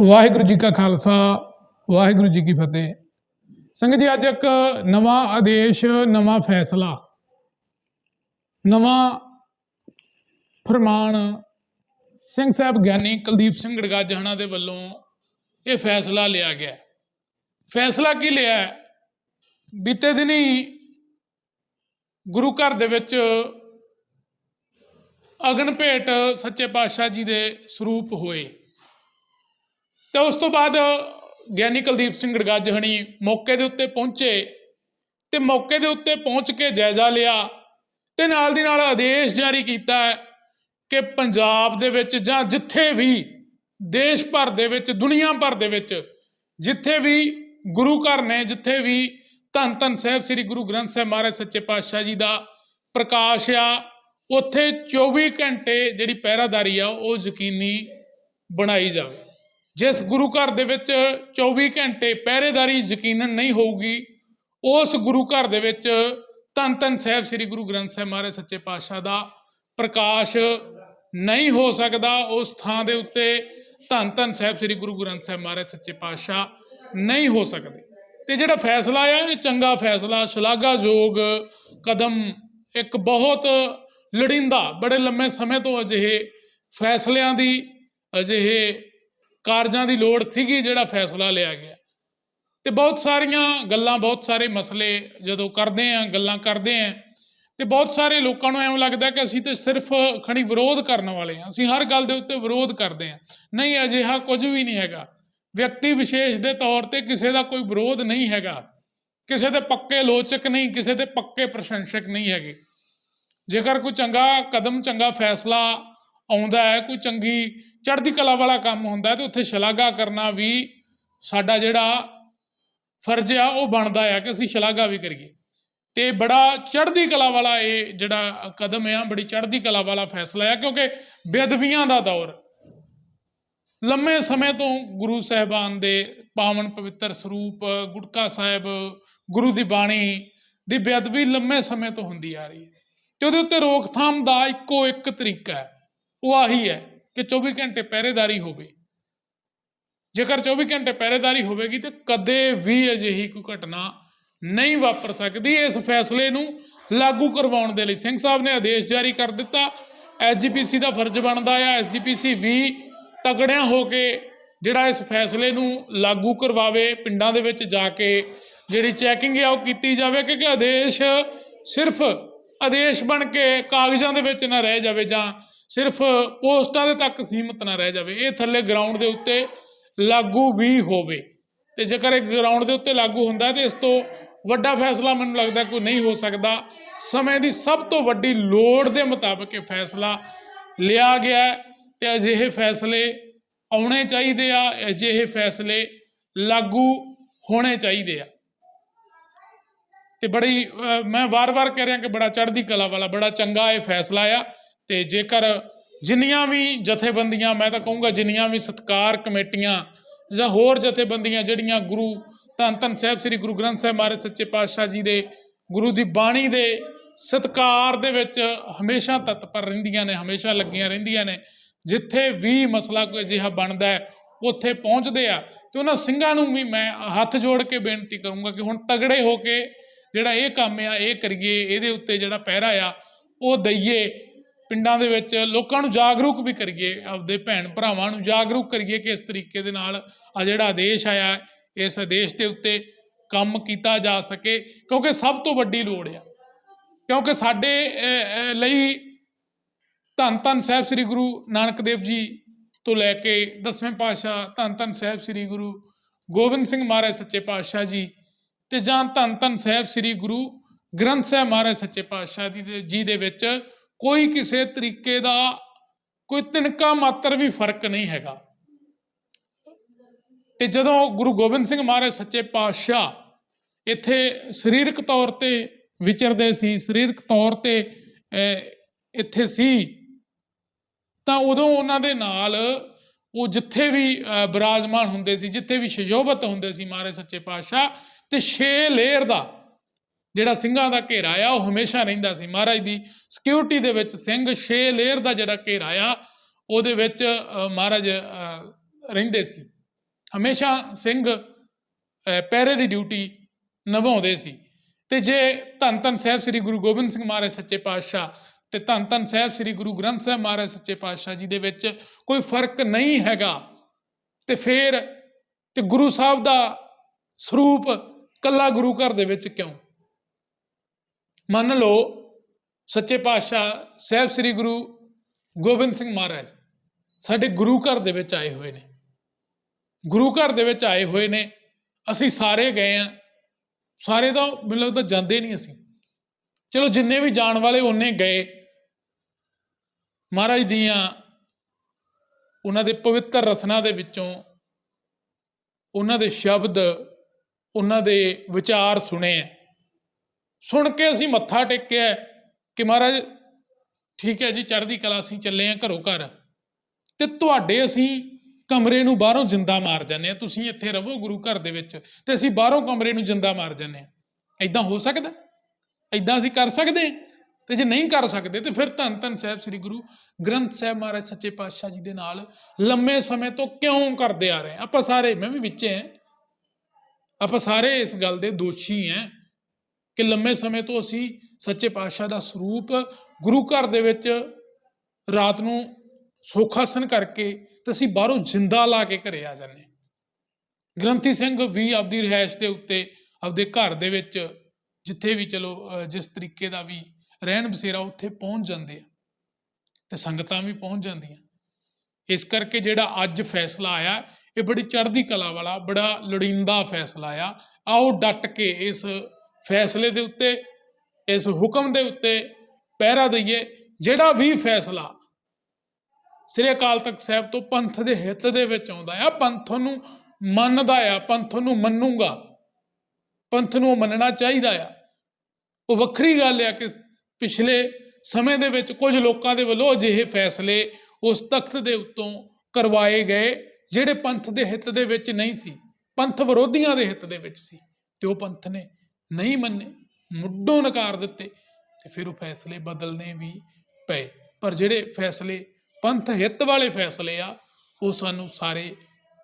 ਵਾਹਿਗੁਰੂ ਜੀ ਕਾ ਖਾਲਸਾ, ਵਾਹਿਗੁਰੂ ਜੀ ਕੀ ਫਤਿਹ। ਸੰਗਤ ਜੀ, ਅੱਜ ਇੱਕ ਨਵਾਂ ਆਦੇਸ਼, ਨਵਾਂ ਫੈਸਲਾ, ਨਵਾਂ ਫਰਮਾਨ ਸਿੰਘ ਸਾਹਿਬ ਗਿਆਨੀ ਕੁਲਦੀਪ ਸਿੰਘ ਗੜਗਾਜਹਾਣਾ ਦੇ ਵੱਲੋਂ ਇਹ ਫੈਸਲਾ ਲਿਆ ਗਿਆ। ਫੈਸਲਾ ਕੀ ਲਿਆ? ਬੀਤੇ ਦਿਨੀ ਗੁਰੂ ਘਰ ਦੇ ਵਿੱਚ ਅਗਨ ਭੇਟ ਸੱਚੇ ਪਾਤਸ਼ਾਹ ਜੀ ਦੇ ਸਰੂਪ ਹੋਏ। ਤੇ ਉਸ ਤੋਂ ਬਾਅਦ ਗਿਆਨੀ ਕੁਲਦੀਪ ਸਿੰਘ ਗੜਗਾਜਹਣੀ ਮੌਕੇ ਦੇ ਉੱਤੇ ਪਹੁੰਚੇ ਤੇ ਮੌਕੇ ਦੇ ਉੱਤੇ ਪਹੁੰਚ ਕੇ ਜਾਇਜ਼ਾ ਲਿਆ ਤੇ ਨਾਲ ਦੀ ਨਾਲ ਆਦੇਸ਼ ਜਾਰੀ ਕੀਤਾ ਹੈ ਕਿ ਪੰਜਾਬ ਦੇ ਵਿੱਚ ਜਾਂ ਜਿੱਥੇ ਵੀ ਦੇਸ਼ ਭਰ ਦੇ ਵਿੱਚ, ਦੁਨੀਆ ਭਰ ਦੇ ਵਿੱਚ ਜਿੱਥੇ ਵੀ ਗੁਰੂ ਘਰ ਨੇ, ਜਿੱਥੇ ਵੀ ਧੰਨ ਧੰਨ ਸਾਹਿਬ ਸ੍ਰੀ ਗੁਰੂ ਗ੍ਰੰਥ ਸਾਹਿਬ ਮਹਾਰਾਜ ਸੱਚੇ ਪਾਤਸ਼ਾਹ ਜੀ ਦਾ ਪ੍ਰਕਾਸ਼ ਆ, ਉੱਥੇ 24 ਘੰਟੇ ਜਿਹੜੀ ਪਹਿਰਾਦਾਰੀ ਆ, ਉਹ ਯਕੀਨੀ ਬਣਾਈ ਜਾਵੇ। ਜਿਸ ਗੁਰੂ ਘਰ ਦੇ ਵਿੱਚ 24 ਘੰਟੇ ਪਹਿਰੇਦਾਰੀ ਯਕੀਨਨ ਨਹੀਂ ਹੋਊਗੀ, ਉਸ ਗੁਰੂ ਘਰ ਦੇ ਵਿੱਚ ਧੰਨ ਧੰਨ ਸਾਹਿਬ ਸ੍ਰੀ ਗੁਰੂ ਗ੍ਰੰਥ ਸਾਹਿਬ ਮਹਾਰਾਜ ਸੱਚੇ ਪਾਤਸ਼ਾਹ ਦਾ ਪ੍ਰਕਾਸ਼ ਨਹੀਂ ਹੋ ਸਕਦਾ, ਉਸ ਥਾਂ ਦੇ ਉੱਤੇ ਧੰਨ ਧੰਨ ਸਾਹਿਬ ਸ੍ਰੀ ਗੁਰੂ ਗ੍ਰੰਥ ਸਾਹਿਬ ਮਹਾਰਾਜ ਸੱਚੇ ਪਾਤਸ਼ਾਹ ਨਹੀਂ ਹੋ ਸਕਦੇ। ਤੇ ਜਿਹੜਾ ਫੈਸਲਾ ਆ ਇਹ ਚੰਗਾ ਫੈਸਲਾ, ਸ਼ਲਾਘਾਯੋਗ ਕਦਮ, ਇੱਕ ਬਹੁਤ ਲੜਿੰਦਾ, ਬੜੇ ਲੰਮੇ ਸਮੇਂ ਤੋਂ ਅਜਿਹੇ ਫੈਸਲਿਆਂ ਦੀ, ਅਜਿਹੇ ਕਾਰਜਾਂ ਦੀ ਲੋੜ ਸੀਗੀ ਜਿਹੜਾ ਫੈਸਲਾ ਲਿਆ ਗਿਆ। ਤੇ ਬਹੁਤ ਸਾਰੀਆਂ ਗੱਲਾਂ, ਬਹੁਤ ਸਾਰੇ ਮਸਲੇ ਜਦੋਂ ਕਰਦੇ ਆਂ, ਗੱਲਾਂ ਕਰਦੇ ਆਂ, ਤੇ ਬਹੁਤ ਸਾਰੇ ਲੋਕਾਂ ਨੂੰ ਐਵੇਂ ਲੱਗਦਾ ਕਿ ਅਸੀਂ ਤੇ ਸਿਰਫ ਖਣੀ ਵਿਰੋਧ ਕਰਨ ਵਾਲੇ ਆਂ। ਅਸੀਂ ਹਰ ਗੱਲ ਦੇ ਉੱਤੇ ਵਿਰੋਧ ਕਰਦੇ ਆਂ। ਨਹੀਂ, ਅਜਿਹਾ ਕੁਝ ਵੀ ਨਹੀਂ ਹੈਗਾ। ਵਿਅਕਤੀ ਵਿਸ਼ੇਸ਼ ਦੇ ਤੌਰ ਤੇ ਕਿਸੇ ਦਾ ਕੋਈ ਵਿਰੋਧ ਨਹੀਂ ਹੈਗਾ। ਕਿਸੇ ਦੇ ਪੱਕੇ ਲੋਚਕ ਨਹੀਂ, ਕਿਸੇ ਦੇ ਪੱਕੇ ਪ੍ਰਸ਼ੰਸਕ ਨਹੀਂ ਹੈਗੇ। ਜੇਕਰ ਕੋਈ ਚੰਗਾ ਕਦਮ, ਚੰਗਾ ਫੈਸਲਾ ਆਉਂਦਾ ਹੈ, ਕੋਈ ਚੰਗੀ ਚੜ੍ਹਦੀ ਕਲਾ ਵਾਲਾ ਕੰਮ ਹੁੰਦਾ ਤੇ ਉੱਥੇ ਸ਼ਲਾਘਾ ਕਰਨਾ ਵੀ ਸਾਡਾ ਜਿਹੜਾ ਫਰਜ਼ ਆ, ਉਹ ਬਣਦਾ ਆ ਕਿ ਅਸੀਂ ਸ਼ਲਾਘਾ ਵੀ ਕਰੀਏ। ਤੇ ਬੜਾ ਚੜ੍ਹਦੀ ਕਲਾ ਵਾਲਾ ਇਹ ਜਿਹੜਾ ਕਦਮ ਆ, ਬੜੀ ਚੜ੍ਹਦੀ ਕਲਾ ਵਾਲਾ ਫੈਸਲਾ ਆ, ਕਿਉਂਕਿ ਬੇਅਦਬੀਆਂ ਦਾ ਦੌਰ। ਲੰਮੇ ਸਮੇਂ ਤੋਂ ਗੁਰੂ ਸਾਹਿਬਾਨ ਦੇ ਪਾਵਨ ਪਵਿੱਤਰ ਸਰੂਪ, ਗੁਟਕਾ ਸਾਹਿਬ, ਗੁਰੂ ਦੀ ਬਾਣੀ ਦੀ ਬੇਅਦਬੀ ਲੰਮੇ ਸਮੇਂ ਤੋਂ ਹੁੰਦੀ ਆ ਰਹੀ ਹੈ। ਤੇ ਉਹਦੇ ਉੱਤੇ ਰੋਕਥਾਮ ਦਾ ਇੱਕੋ ਇੱਕ ਤਰੀਕਾ ਹੈ। ਉਹ ਆਹੀ ਹੈ ਕਿ 24 ਘੰਟੇ ਪਹਿਰੇਦਾਰੀ ਹੋਵੇ। ਜੇਕਰ 24 ਘੰਟੇ ਪਹਿਰੇਦਾਰੀ ਹੋਵੇਗੀ ਤੇ ਕਦੇ ਵੀ ਅਜਿਹੀ ਕੋਈ ਘਟਨਾ ਨਹੀਂ ਵਾਪਰ ਸਕਦੀ। ਇਸ ਫੈਸਲੇ ਨੂੰ ਲਾਗੂ ਕਰਵਾਉਣ ਦੇ ਲਈ ਸਿੰਘ ਸਾਹਿਬ ਨੇ ਆਦੇਸ਼ ਜਾਰੀ ਕਰ ਦਿੱਤਾ। ਐਸਜੀਪੀਸੀ ਦਾ ਫਰਜ਼ ਬਣਦਾ ਆ। ਐਸਜੀਪੀਸੀ ਵੀ ਤਗੜਿਆਂ ਹੋ ਕੇ ਜਿਹੜਾ ਇਸ ਫੈਸਲੇ ਨੂੰ ਲਾਗੂ ਕਰਵਾਵੇ, ਪਿੰਡਾਂ ਦੇ ਵਿੱਚ ਜਾ ਕੇ ਜਿਹੜੀ ਚੈਕਿੰਗ ਆ ਉਹ ਕੀਤੀ ਜਾਵੇ, ਕਿਉਂਕਿ ਆਦੇਸ਼ ਸਿਰਫ ਆਦੇਸ਼ ਬਣ ਕੇ ਕਾਗਜ਼ਾਂ ਦੇ ਵਿੱਚ ਨਾ ਰਹਿ ਜਾਵੇ ਜਾਂ ਸਿਰਫ ਪੋਸਟਾਂ ਦੇ ਤੱਕ ਸੀਮਤ ਨਾ ਰਹਿ ਜਾਵੇ, ਇਹ ਥੱਲੇ ਗਰਾਊਂਡ ਦੇ ਉੱਤੇ ਲਾਗੂ ਵੀ ਹੋਵੇ। ਤੇ ਜੇਕਰ ਇਹ ਗਰਾਊਂਡ ਦੇ ਉੱਤੇ ਲਾਗੂ ਹੁੰਦਾ ਤੇ ਇਸ ਤੋਂ ਵੱਡਾ ਫੈਸਲਾ ਮੈਨੂੰ ਲੱਗਦਾ ਕੋਈ ਨਹੀਂ ਹੋ ਸਕਦਾ। ਸਮੇਂ ਦੀ ਸਭ ਤੋਂ ਵੱਡੀ ਲੋੜ ਦੇ ਮੁਤਾਬਕ ਇਹ ਫੈਸਲਾ ਲਿਆ ਗਿਆ ਤੇ ਅਜਿਹੇ ਫੈਸਲੇ ਆਉਣੇ ਚਾਹੀਦੇ ਆ, ਅਜਿਹੇ ਫੈਸਲੇ ਲਾਗੂ ਹੋਣੇ ਚਾਹੀਦੇ ਆ। ਤੇ ਬੜੀ ਮੈਂ ਵਾਰ-ਵਾਰ ਕਹਿ ਰਿਹਾ ਕਿ ਬੜਾ ਚੜ੍ਹਦੀ ਕਲਾ ਵਾਲਾ, ਬੜਾ ਚੰਗਾ ਇਹ ਫੈਸਲਾ ਆ। ਤੇ ਜੇਕਰ ਜਿੰਨੀਆਂ ਵੀ ਜਥੇਬੰਦੀਆਂ, ਮੈਂ ਤਾਂ ਕਹੂੰਗਾ ਜਿੰਨੀਆਂ ਵੀ ਸਤਕਾਰ ਕਮੇਟੀਆਂ ਜਾਂ ਹੋਰ ਜਥੇਬੰਦੀਆਂ ਜਿਹੜੀਆਂ ਗੁਰੂ ਧੰਨ ਧੰਨ ਸਾਹਿਬ, ਸ੍ਰੀ ਗੁਰੂ ਗ੍ਰੰਥ ਸਾਹਿਬ ਮਹਾਰਾਜ ਸੱਚੇ ਪਾਤਸ਼ਾਹ ਜੀ ਦੇ, ਗੁਰੂ ਦੀ ਬਾਣੀ ਦੇ ਸਤਕਾਰ ਦੇ ਵਿੱਚ ਹਮੇਸ਼ਾ ਤਤਪਰ ਰਹਿੰਦੀਆਂ ਨੇ, ਹਮੇਸ਼ਾ ਲੱਗੀਆਂ ਰਹਿੰਦੀਆਂ ਨੇ, ਜਿੱਥੇ ਵੀ ਮਸਲਾ ਕੋਈ ਅਜਿਹਾ ਬਣਦਾ ਹੈ, ਉੱਥੇ ਪਹੁੰਚਦੇ ਆ। ਤੇ ਉਹਨਾਂ ਸਿੰਘਾਂ ਨੂੰ ਵੀ ਮੈਂ ਹੱਥ ਜੋੜ ਕੇ ਬੇਨਤੀ ਕਰੂੰਗਾ ਕਿ ਹੁਣ ਤਗੜੇ ਹੋ ਕੇ ਜਿਹੜਾ ਇਹ ਕੰਮ ਆ, ਇਹ ਕਰੀਏ, ਇਹਦੇ ਉੱਤੇ ਜਿਹੜਾ ਪਹਿਰਾ ਆ, ਉਹ ਦਈਏ। ਪਿੰਡਾਂ ਦੇ ਵਿੱਚ ਲੋਕਾਂ ਨੂੰ ਜਾਗਰੂਕ ਵੀ ਕਰੀਏ, ਆਪਦੇ ਭੈਣ ਭਰਾਵਾਂ ਨੂੰ ਜਾਗਰੂਕ ਕਰੀਏ ਕਿ ਇਸ ਤਰੀਕੇ ਦੇ ਨਾਲ ਆ ਜਿਹੜਾ ਆਦੇਸ਼ ਆਇਆ ਇਸ ਆਦੇਸ਼ ਦੇ ਉੱਤੇ ਕੰਮ ਕੀਤਾ ਜਾ ਸਕੇ, ਕਿਉਂਕਿ ਸਭ ਤੋਂ ਵੱਡੀ ਲੋੜ ਆ। ਕਿਉਂਕਿ ਸਾਡੇ ਲਈ ਧੰਨ ਧੰਨ ਸਾਹਿਬ ਸ੍ਰੀ ਗੁਰੂ ਨਾਨਕ ਦੇਵ ਜੀ ਤੋਂ ਲੈ ਕੇ ਦਸਵੇਂ ਪਾਤਸ਼ਾਹ ਧੰਨ ਧੰਨ ਸਾਹਿਬ ਸ੍ਰੀ ਗੁਰੂ ਗੋਬਿੰਦ ਸਿੰਘ ਮਹਾਰਾਜ ਸੱਚੇ ਪਾਤਸ਼ਾਹ ਜੀ ਤੇ ਜਾਂ ਧੰਨ ਧੰਨ ਸਾਹਿਬ ਸ੍ਰੀ ਗੁਰੂ ਗ੍ਰੰਥ ਸਾਹਿਬ ਮਹਾਰਾਜ ਸੱਚੇ ਪਾਤਸ਼ਾਹ ਜੀ ਦੇ ਜੀ ਦੇ ਵਿੱਚ ਕੋਈ ਕਿਸੇ ਤਰੀਕੇ ਦਾ ਕੋਈ ਤਿਨਕਾ ਮਾਤਰ ਵੀ ਫ਼ਰਕ ਨਹੀਂ ਹੈਗਾ। ਤੇ ਜਦੋਂ ਗੁਰੂ ਗੋਬਿੰਦ ਸਿੰਘ ਮਹਾਰਾਜ ਸੱਚੇ ਪਾਤਸ਼ਾਹ ਇੱਥੇ ਸਰੀਰਕ ਤੌਰ ਤੇ ਵਿਚਰਦੇ ਸੀ ਸਰੀਰਕ ਤੌਰ ਤੇ ਅਹ, ਇੱਥੇ ਸੀ ਤਾਂ ਉਦੋਂ ਉਹਨਾਂ ਦੇ ਨਾਲ ਉਹ ਜਿੱਥੇ ਵੀ ਅਹ, ਬਿਰਾਜਮਾਨ ਹੁੰਦੇ ਸੀ ਜਿੱਥੇ ਵੀ ਸ਼ਜੋਬਤ ਹੁੰਦੇ ਸੀ ਮਹਾਰਾਜ ਸੱਚੇ ਪਾਤਸ਼ਾਹ ਤੇ ਛੇ ਲੇਅਰ ਦਾ ਜਿਹੜਾ ਸਿੰਘਾਂ ਦਾ ਘੇਰਾ ਆ ਉਹ ਹਮੇਸ਼ਾ ਰਹਿੰਦਾ ਸੀ ਮਹਾਰਾਜ ਦੀ ਸਿਕਿਉਰਿਟੀ ਦੇ ਵਿੱਚ ਸਿੰਘ ਛੇ ਲੇਅਰ ਦਾ ਜਿਹੜਾ ਘੇਰਾ ਆ ਉਹਦੇ ਵਿੱਚ ਮਹਾਰਾਜ ਰਹਿੰਦੇ ਸੀ। ਹਮੇਸ਼ਾ ਸਿੰਘ ਅਹ, ਪਹਿਰੇ ਦੀ ਡਿਊਟੀ ਨਿਭਾਉਂਦੇ ਸੀ। ਤੇ ਜੇ ਧੰਨ ਧੰਨ ਸਾਹਿਬ ਸ੍ਰੀ ਗੁਰੂ ਗੋਬਿੰਦ ਸਿੰਘ ਮਹਾਰਾਜ ਸੱਚੇ ਪਾਤਸ਼ਾਹ ਤੇ ਧੰਨ ਧੰਨ ਸਾਹਿਬ ਸ੍ਰੀ ਗੁਰੂ ਗ੍ਰੰਥ ਸਾਹਿਬ ਮਹਾਰਾਜ ਸੱਚੇ ਪਾਤਸ਼ਾਹ ਜੀ ਦੇ ਵਿੱਚ ਕੋਈ ਫ਼ਰਕ ਨਹੀਂ ਹੈਗਾ। ਤੇ ਫਿਰ ਤੇ ਗੁਰੂ ਸਾਹਿਬ ਦਾ ਸਰੂਪ ਕੱਲਾ ਗੁਰੂ ਘਰ ਦੇ ਵਿੱਚ ਕਿਉਂ? ਮੰਨ ਲਓ, ਸੱਚੇ ਪਾਤਸ਼ਾਹ ਸਾਹਿਬ ਸ੍ਰੀ ਗੁਰੂ ਗੋਬਿੰਦ ਸਿੰਘ ਮਹਾਰਾਜ ਸਾਡੇ ਗੁਰੂ ਘਰ ਦੇ ਵਿੱਚ ਆਏ ਹੋਏ ਨੇ। ਗੁਰੂ ਘਰ ਦੇ ਵਿੱਚ ਆਏ ਹੋਏ ਨੇ। ਅਸੀਂ ਸਾਰੇ ਗਏ ਆ। ਸਾਰੇ ਤਾਂ ਮਤਲਬ ਤਾਂ ਜਾਂਦੇ ਨਹੀਂ ਅਸੀਂ। ਚਲੋ, ਜਿੰਨੇ ਵੀ ਜਾਣ ਵਾਲੇ ਉਹਨੇ ਗਏ। ਮਹਾਰਾਜ ਦੀਆਂ ਉਹਨਾਂ ਦੇ ਪਵਿੱਤਰ ਰਸਨਾ ਦੇ ਵਿੱਚੋਂ ਉਹਨਾਂ ਦੇ ਸ਼ਬਦ, ਉਹਨਾਂ ਦੇ ਵਿਚਾਰ ਸੁਣੇ ਹੈ। ਸੁਣ ਕੇ ਅਸੀਂ ਮੱਥਾ ਟੇਕਿਆ ਕਿ ਮਹਾਰਾਜ, ਠੀਕ ਹੈ ਜੀ, ਚੜ੍ਹਦੀ ਕਲਾ ਅਸੀਂ ਚੱਲੇ ਆ ਘਰੋਂ ਘਰ। ਤੇ ਤੁਹਾਡੇ ਅਸੀਂ ਕਮਰੇ ਨੂੰ ਬਾਹਰੋਂ ਜਿੰਦਾ ਮਾਰ ਜਾਂਦੇ ਆ ਤੁਸੀਂ ਇੱਥੇ ਰਹੋ ਗੁਰੂ ਘਰ ਦੇ ਵਿੱਚ ਤੇ ਅਸੀਂ ਬਾਹਰੋਂ ਕਮਰੇ ਨੂੰ ਜਿੰਦਾ ਮਾਰ ਜਾਂਦੇ ਆ ਐਦਾਂ ਹੋ ਸਕਦਾ? ਐਦਾਂ ਅਸੀਂ ਕਰ ਸਕਦੇ ਹਾਂ? ਤੇ ਜੇ ਨਹੀਂ ਕਰ ਸਕਦੇ ਤੇ ਫਿਰ ਧੰਨ ਧੰਨ ਸਾਹਿਬ ਸ੍ਰੀ ਗੁਰੂ ਗ੍ਰੰਥ ਸਾਹਿਬ ਮਹਾਰਾਜ ਸੱਚੇ ਪਾਤਸ਼ਾਹ ਜੀ ਦੇ ਨਾਲ ਲੰਮੇ ਸਮੇਂ ਤੋਂ ਕਿਉਂ ਕਰਦੇ ਆ ਰਹੇ ਆਪਾਂ ਸਾਰੇ, ਮੈਂ ਵੀ ਵਿੱਚੇ ਹਾਂ। ਆਪਾਂ ਸਾਰੇ ਇਸ ਗੱਲ ਦੇ ਦੋਸ਼ੀ ਹਾਂ। ਕਿ ਲੰਮੇ ਸਮੇਂ ਤੋਂ ਅਸੀਂ ਸੱਚੇ ਪਾਤਸ਼ਾਹ ਦਾ ਸਰੂਪ ਗੁਰੂ ਘਰ ਦੇ ਵਿੱਚ ਰਾਤ ਨੂੰ ਸੋਖਾਸਨ ਕਰਕੇ ਤੇ ਅਸੀਂ ਬਾਹਰੋਂ ਜਿੰਦਾ ਲਾ ਕੇ ਘਰੇ ਆ ਜਾਂਦੇ ਗ੍ਰੰਥੀ ਸਿੰਘ ਵੀ ਆਪਦੀ ਰਿਹਾਇਸ਼ ਦੇ ਉੱਤੇ ਆਪਦੇ ਘਰ ਦੇ ਵਿੱਚ ਜਿੱਥੇ ਵੀ ਚਲੋ ਜਿਸ ਤਰੀਕੇ ਦਾ ਵੀ ਰਹਿਣ ਬਸੇਰਾ ਉੱਥੇ ਪਹੁੰਚ ਜਾਂਦੇ ਆ ਤੇ ਸੰਗਤਾਂ ਵੀ ਪਹੁੰਚ ਜਾਂਦੀਆਂ। ਇਸ ਕਰਕੇ ਜਿਹੜਾ ਅੱਜ ਫੈਸਲਾ ਆਇਆ, ਇਹ ਬੜੀ ਚੜ੍ਹਦੀ ਕਲਾ ਵਾਲਾ, ਬੜਾ ਲੋੜੀਂਦਾ ਫੈਸਲਾ ਆ। ਆਓ ਡਟ ਕੇ ਇਸ ਫੈਸਲੇ ਦੇ ਉੱਤੇ, ਇਸ ਹੁਕਮ ਦੇ ਉੱਤੇ ਪਹਿਰਾ ਦਈਏ, ਜਿਹੜਾ ਵੀ ਫੈਸਲਾ ਸ੍ਰੀ ਅਕਾਲ ਤਖਤ ਸਾਹਿਬ ਤੋਂ ਪੰਥ ਦੇ ਹਿੱਤ ਦੇ ਵਿੱਚ ਆਉਂਦਾ ਆ, ਪੰਥ ਨੂੰ ਮੰਨਦਾ ਆ, ਪੰਥ ਨੂੰ ਮੰਨੂਗਾ, ਪੰਥ ਨੂੰ ਮੰਨਣਾ ਚਾਹੀਦਾ ਆ। ਉਹ ਵੱਖਰੀ ਗੱਲ ਆ ਕਿ ਪਿਛਲੇ ਸਮੇਂ ਦੇ ਵਿੱਚ ਕੁਝ ਲੋਕਾਂ ਦੇ ਵੱਲੋਂ ਅਜਿਹੇ ਫੈਸਲੇ ਉਸ ਤਖਤ ਦੇ ਉੱਤੋਂ ਕਰਵਾਏ ਗਏ, ਜਿਹੜੇ ਪੰਥ ਦੇ ਹਿੱਤ ਦੇ ਵਿੱਚ ਨਹੀਂ ਸੀ, ਪੰਥ ਵਿਰੋਧੀਆਂ ਦੇ ਹਿੱਤ ਦੇ ਵਿੱਚ ਸੀ, ਤੇ ਉਹ ਪੰਥ ਨੇ ਨਹੀਂ ਮੰਨੇ, ਮੁੱਢੋਂ ਨਕਾਰ ਦਿੱਤੇ ਤੇ ਫਿਰ ਉਹ ਫੈਸਲੇ ਬਦਲਨੇ ਵੀ ਪਏ। ਪਰ ਜਿਹੜੇ ਫੈਸਲੇ ਪੰਥ ਹਿੱਤ ਵਾਲੇ ਫੈਸਲੇ ਆ, ਉਹ ਸਾਨੂੰ ਸਾਰੇ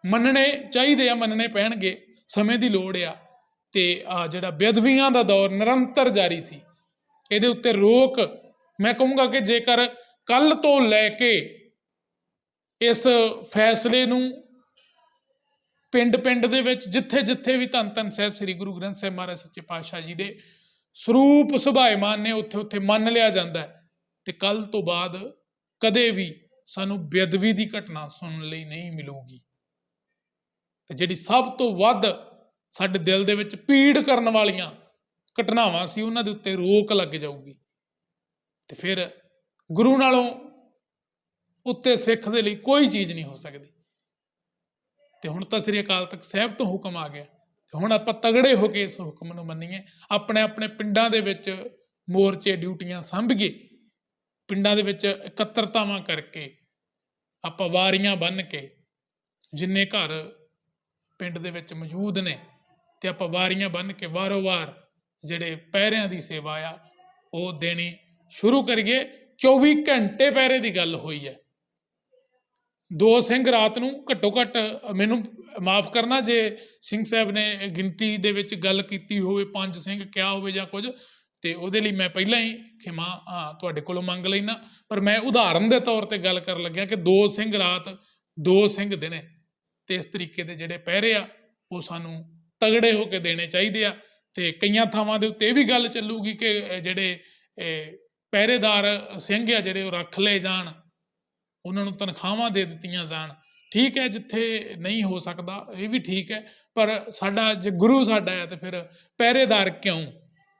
ਮੰਨਣੇ ਚਾਹੀਦੇ ਆ, ਮੰਨਣੇ ਪੈਣਗੇ, ਸਮੇਂ ਦੀ ਲੋੜ ਆ। ਤੇ ਆ ਜਿਹੜਾ ਬੇਦਵੀਆਂ ਦਾ ਦੌਰ ਨਿਰੰਤਰ ਜਾਰੀ ਸੀ, ਇਹਦੇ ਉੱਤੇ ਰੋਕ, ਮੈਂ ਕਹੂੰਗਾ ਕਿ ਜੇਕਰ ਕੱਲ ਤੋਂ ਲੈ ਕੇ ਇਸ ਫੈਸਲੇ ਨੂੰ ਪਿੰਡ-ਪਿੰਡ ਦੇ ਵਿੱਚ ਜਿੱਥੇ-ਜਿੱਥੇ ਵੀ ਧੰਨ ਧੰਨ ਸਾਹਿਬ ਸ੍ਰੀ ਗੁਰੂ ਗ੍ਰੰਥ ਸਾਹਿਬ ਮਹਾਰਾਜ ਸੱਚੇ ਪਾਤਸ਼ਾਹ ਜੀ ਦੇ ਸਰੂਪ ਸੁਭਾਇਮਾਨ ਨੇ ਉੱਥੇ-ਉੱਥੇ ਮੰਨ ਲਿਆ ਜਾਂਦਾ ਤੇ ਕੱਲ ਤੋਂ ਬਾਅਦ ਕਦੇ ਵੀ ਸਾਨੂੰ ਬੇਅਦਬੀ ਦੀ ਘਟਨਾ ਸੁਣਨ ਲਈ ਨਹੀਂ ਮਿਲੂਗੀ। ਤੇ ਜਿਹੜੀ ਸਭ ਤੋਂ ਵੱਧ ਸਾਡੇ ਦਿਲ ਦੇ ਵਿੱਚ ਪੀੜ ਕਰਨ ਵਾਲੀਆਂ ਘਟਨਾਵਾਂ ਸੀ, ਉਹਨਾਂ ਦੇ ਉੱਤੇ ਰੋਕ ਲੱਗ ਜਾਊਗੀ। ਤੇ ਫਿਰ ਗੁਰੂ ਨਾਲੋਂ ਉੱਤੇ ਸਿੱਖ ਦੇ ਲਈ ਕੋਈ ਚੀਜ਼ ਨਹੀਂ ਹੋ ਸਕਦੀ। ਤੇ ਹੁਣ ਤਾਂ ਸ੍ਰੀ ਅਕਾਲ ਤਖਤ ਸਾਹਿਬ ਤੋਂ ਹੁਕਮ ਆ ਗਿਆ। ਤੇ ਹੁਣ ਆਪਾਂ ਤਗੜੇ ਹੋ ਕੇ ਇਸ ਹੁਕਮ ਨੂੰ ਮੰਨੀਏ। ਆਪਣੇ ਆਪਣੇ ਪਿੰਡਾਂ ਦੇ ਵਿੱਚ ਮੋਰਚੇ ਡਿਊਟੀਆਂ ਸੰਭੀਏ। ਪਿੰਡਾਂ ਦੇ ਵਿੱਚ ਇਕੱਤਰਤਾਵਾਂ ਕਰਕੇ ਆਪਾਂ ਵਾਰੀਆਂ ਬੰਨ ਕੇ ਜਿੰਨੇ ਘਰ ਪਿੰਡ ਦੇ ਵਿੱਚ ਮੌਜੂਦ ਨੇ ਤੇ ਆਪਾਂ ਵਾਰੀਆਂ ਬੰਨ ਕੇ ਵਾਰੋ-ਵਾਰ ਜਿਹੜੇ ਪਹਿਰਿਆਂ ਦੀ ਸੇਵਾ ਆ, ਉਹ ਦੇਣੀ ਸ਼ੁਰੂ ਕਰੀਏ। 24 ਘੰਟੇ ਪਹਿਰੇ ਦੀ ਗੱਲ ਹੋਈ ਹੈ। ਦੋ ਸਿੰਘ ਰਾਤ ਨੂੰ ਘੱਟੋ ਘੱਟ ਮੈਨੂੰ ਮਾਫ ਕਰਨਾ ਜੇ ਸਿੰਘ ਸਾਹਿਬ ਨੇ ਗਿਣਤੀ ਦੇ ਵਿੱਚ ਗੱਲ ਕੀਤੀ ਹੋਵੇ ਪੰਜ ਸਿੰਘ ਕਿਹਾ ਹੋਵੇ ਜਾਂ ਕੁਝ ਤੇ ਉਹਦੇ ਲਈ ਮੈਂ ਪਹਿਲਾਂ ਹੀ ਖਿਮਾ ਹਾਂ, ਤੁਹਾਡੇ ਕੋਲੋਂ ਮੰਗ ਲੈਣਾ ਪਰ ਮੈਂ ਉਦਾਹਰਨ ਦੇ ਤੌਰ ਤੇ ਗੱਲ ਕਰਨ ਲੱਗਿਆ ਕਿ ਦੋ ਸਿੰਘ ਰਾਤ ਦੋ ਸਿੰਘ ਦਿਨੇ ਤੇ ਇਸ ਤਰੀਕੇ ਦੇ ਜਿਹੜੇ ਪਹਿਰੇ ਆ ਉਹ ਸਾਨੂੰ ਤਗੜੇ ਹੋ ਕੇ ਦੇਣੇ ਚਾਹੀਦੇ ਆ। ਤੇ ਕਈਆਂ ਥਾਵਾਂ ਦੇ ਉੱਤੇ ਇਹ ਵੀ ਗੱਲ ਚੱਲੂਗੀ ਕਿ ਜਿਹੜੇ ਪਹਿਰੇਦਾਰ ਸਿੰਘ ਆ ਜਿਹੜੇ ਉਹ ਰੱਖ ਲਏ ਜਾਣ ਉਹਨਾਂ ਨੂੰ ਤਨਖਾਹਾਂ ਦੇ ਦਿੱਤੀਆਂ ਜਾਣ। ਠੀਕ ਹੈ, ਜਿੱਥੇ ਨਹੀਂ ਹੋ ਸਕਦਾ, ਇਹ ਵੀ ਠੀਕ ਹੈ, ਪਰ ਸਾਡਾ ਜੇ ਗੁਰੂ ਸਾਡਾ ਹੈ ਤੇ ਫਿਰ ਪਹਿਰੇਦਾਰ ਕਿਉਂ?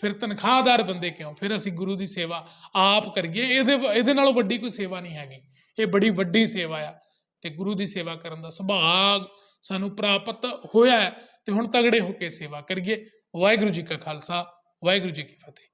ਫਿਰ ਤਨਖਾਹਦਾਰ ਬੰਦੇ ਕਿਉਂ? ਫਿਰ ਅਸੀਂ ਗੁਰੂ ਦੀ ਸੇਵਾ ਆਪ ਕਰੀਏ। ਇਹਦੇ ਇਹਦੇ ਨਾਲੋਂ ਵੱਡੀ ਕੋਈ ਸੇਵਾ ਨਹੀਂ ਹੈਗੀ। ਇਹ ਬੜੀ ਵੱਡੀ ਸੇਵਾ ਆ ਤੇ ਗੁਰੂ ਦੀ ਸੇਵਾ ਕਰਨ ਦਾ ਸੁਭਾਗ ਸਾਨੂੰ ਪ੍ਰਾਪਤ ਹੋਇਆ ਹੈ ਤੇ ਹੁਣ ਤਗੜੇ ਹੋ ਕੇ ਸੇਵਾ ਕਰੀਏ। ਵਾਹਿਗੁਰੂ ਜੀ ਕਾ ਖਾਲਸਾ, ਵਾਹਿਗੁਰੂ ਜੀ ਕੀ ਫਤਿਹ।